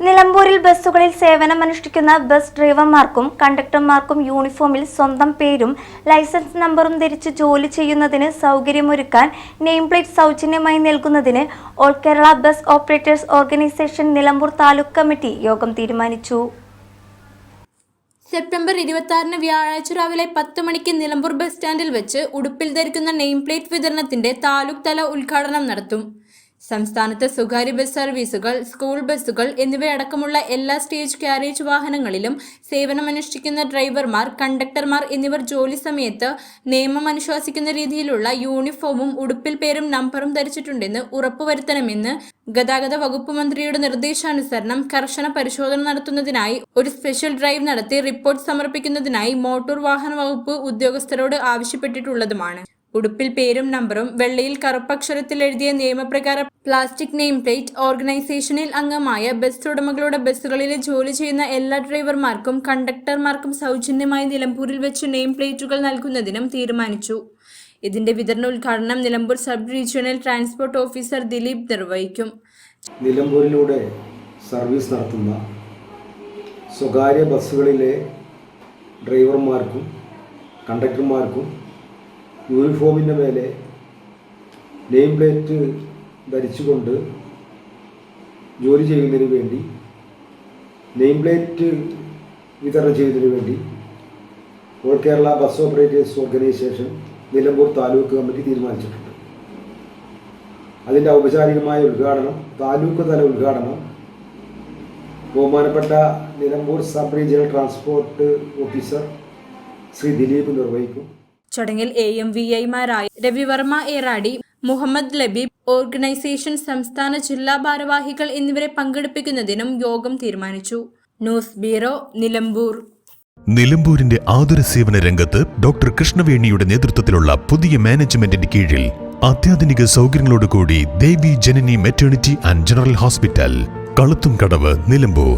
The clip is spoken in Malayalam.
നിലമ്പൂരിൽ ബസ്സുകളിൽ സേവനമനുഷ്ഠിക്കുന്ന ബസ് ഡ്രൈവർമാർക്കും കണ്ടക്ടർമാർക്കും യൂണിഫോമിൽ സ്വന്തം പേരും ലൈസൻസ് നമ്പറും ധരിച്ച് ജോലി ചെയ്യുന്നതിന് സൗകര്യമൊരുക്കാൻ നെയിം പ്ലേറ്റ് സൗജന്യമായി നൽകുന്നതിന് all Kerala bus operators organisation Nilambur taluk committee യോഗം തീരുമാനിച്ചു. സെപ്റ്റംബർ ഇരുപത്തി ആറിന് വ്യാഴാഴ്ച രാവിലെ പത്ത് മണിക്ക് നിലമ്പൂർ ബസ് സ്റ്റാൻഡിൽ വെച്ച് ഉടുപ്പിൽ ധരിക്കുന്ന നെയിം പ്ലേറ്റ് വിതരണത്തിന്റെ താലൂക്ക് തല ഉദ്ഘാടനം നടത്തും. സംസ്ഥാനത്തെ സ്വകാര്യ ബസ് സർവീസുകൾ സ്കൂൾ ബസ്സുകൾ എന്നിവയടക്കമുള്ള എല്ലാ സ്റ്റേജ് കാരേജ് വാഹനങ്ങളിലും സേവനമനുഷ്ഠിക്കുന്ന ഡ്രൈവർമാർ കണ്ടക്ടർമാർ എന്നിവർ ജോലി സമയത്ത് നിയമം അനുശാസിക്കുന്ന രീതിയിലുള്ള യൂണിഫോമും ഉടുപ്പിൽ പേരും നമ്പറും ധരിച്ചിട്ടുണ്ടെന്ന് ഉറപ്പുവരുത്തണമെന്ന് ഗതാഗത വകുപ്പ് മന്ത്രിയുടെ നിർദ്ദേശാനുസരണം കർശന പരിശോധന നടത്തുന്നതിനായി ഒരു സ്പെഷ്യൽ ഡ്രൈവ് നടത്തി റിപ്പോർട്ട് സമർപ്പിക്കുന്നതിനായി മോട്ടോർ വാഹന വകുപ്പ് ഉദ്യോഗസ്ഥരോട് ആവശ്യപ്പെട്ടിട്ടുള്ളതുമാണ്. ഉടുപ്പിൽ പേരും നമ്പറും വെള്ളയിൽ കറുപ്പക്ഷരത്തിൽ എഴുതിയ നിയമപ്രകാരം പ്ലാസ്റ്റിക് നെയിം പ്ലേറ്റ് ഓർഗനൈസേഷനിൽ അംഗമായ ബസ് ഉടമകളുടെ ബസ്സുകളിലെ ജോലി ചെയ്യുന്ന എല്ലാ ഡ്രൈവർമാർക്കും കണ്ടക്ടർമാർക്കും സൗജന്യമായി നിലമ്പൂരിൽ വെച്ച് നെയിം പ്ലേറ്റുകൾ നൽകുന്നതിനും തീരുമാനിച്ചു. ഇതിന്റെ വിതരണോദ്ഘാടനം Nilambur sub regional transport officer Dileep നിർവഹിക്കും. നിലമ്പൂരിലൂടെ സർവീസ് നടത്തുന്ന സ്വകാര്യ ബസ്സുകളിലെ ഡ്രൈവർമാർക്കും കണ്ടക്ടർമാർക്കും യൂണിഫോമിന്റെ മേലെ നെയിം പ്ലേറ്റ് ധരിച്ചുകൊണ്ട് ജോലി ചെയ്യുന്നതിന് വേണ്ടി നെയിം പ്ലേറ്റ് വിതരണം ചെയ്യുന്നതിന് വേണ്ടി all Kerala bus operators organisation Nilambur taluk committee തീരുമാനിച്ചിട്ടുണ്ട്. അതിന്റെ ഔപചാരികമായ ഉദ്ഘാടനം താലൂക്ക് തല ഉദ്ഘാടനം ബഹുമാനപ്പെട്ട Nilambur sub regional transport officer Shri Dileep നിർവഹിക്കും. ചടങ്ങിൽ എ എം വി ഐമാരായ രവിവർമ്മ ഏറാടി മുഹമ്മദ് ലബീബ് ഓർഗനൈസേഷൻ സംസ്ഥാന ജില്ലാ ഭാരവാഹികൾ എന്നിവരെ പങ്കെടുപ്പിക്കുന്നതിനും യോഗം തീരുമാനിച്ചു. News bureau Nilambur. നിലമ്പൂരിന്റെ ആതുര സേവന രംഗത്ത് ഡോക്ടർ കൃഷ്ണവേണിയുടെ നേതൃത്വത്തിലുള്ള പുതിയ മാനേജ്മെന്റിന്റെ കീഴിൽ അത്യാധുനിക സൗകര്യങ്ങളോടുകൂടി Devi Janani maternity and general hospital Kaluthum Kadavu Nilambur.